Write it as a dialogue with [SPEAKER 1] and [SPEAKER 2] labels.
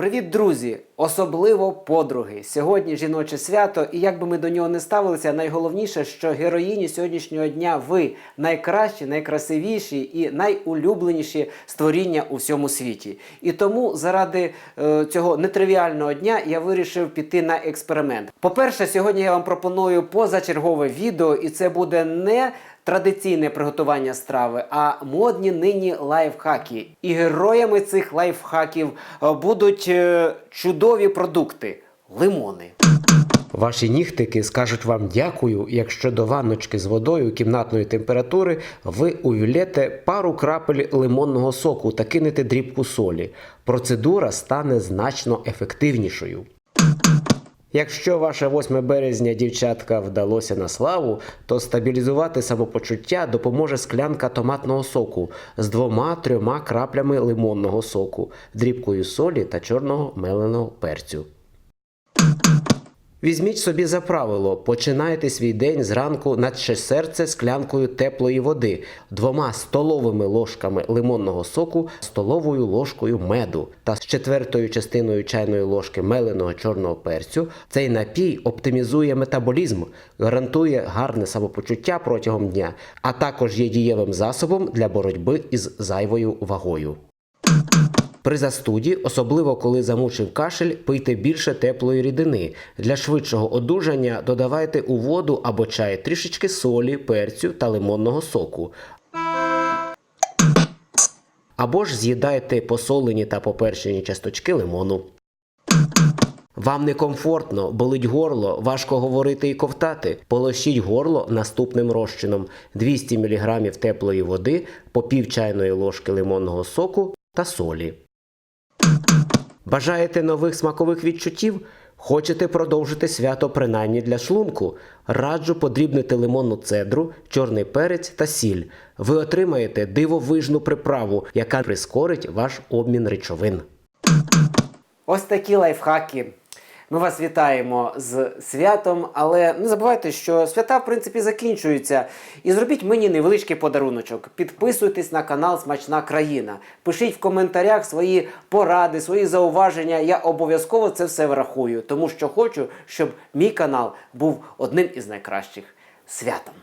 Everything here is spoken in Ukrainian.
[SPEAKER 1] Привіт, друзі! Особливо подруги. Сьогодні жіноче свято, і як би ми до нього не ставилися, найголовніше, що героїні сьогоднішнього дня ви найкращі, найкрасивіші і найулюбленіші створіння у всьому світі. І тому заради е, цього нетривіального дня я вирішив піти на експеримент. По-перше, сьогодні я вам пропоную позачергове відео, і це буде не традиційне приготування страви, а модні нині лайфхаки. І героями цих лайфхаків е, будуть е, чудові продукти лимони. Ваші нігтики скажуть вам дякую, якщо до ванночки з водою кімнатної температури ви увілєте пару крапель лимонного соку та кинете дрібку солі. Процедура стане значно ефективнішою. Якщо ваше 8 березня дівчатка вдалося на славу, то стабілізувати самопочуття допоможе склянка томатного соку з двома-трьома краплями лимонного соку, дрібкою солі та чорного меленого перцю. Візьміть собі за правило, починайте свій день зранку наче серце склянкою теплої води, двома столовими ложками лимонного соку, столовою ложкою меду та з четвертою частиною чайної ложки меленого чорного перцю. Цей напій оптимізує метаболізм, гарантує гарне самопочуття протягом дня, а також є дієвим засобом для боротьби із зайвою вагою. При застуді, особливо коли замучив кашель, пийте більше теплої рідини. Для швидшого одужання додавайте у воду або чай трішечки солі, перцю та лимонного соку. Або ж з'їдайте посолені та поперчені часточки лимону. Вам некомфортно, болить горло, важко говорити і ковтати. Полощіть горло наступним розчином: 200 мг теплої води, по пів чайної ложки лимонного соку та солі. Бажаєте нових смакових відчуттів? Хочете продовжити свято принаймні для шлунку? Раджу подрібнити лимонну цедру, чорний перець та сіль. Ви отримаєте дивовижну приправу, яка прискорить ваш обмін речовин. Ось такі лайфхаки. Ми вас вітаємо з святом, але не забувайте, що свята в принципі закінчуються. І зробіть мені невеличкий подаруночок. Підписуйтесь на канал Смачна країна. Пишіть в коментарях свої поради, свої зауваження. Я обов'язково це все врахую, тому що хочу, щоб мій канал був одним із найкращих. Святом!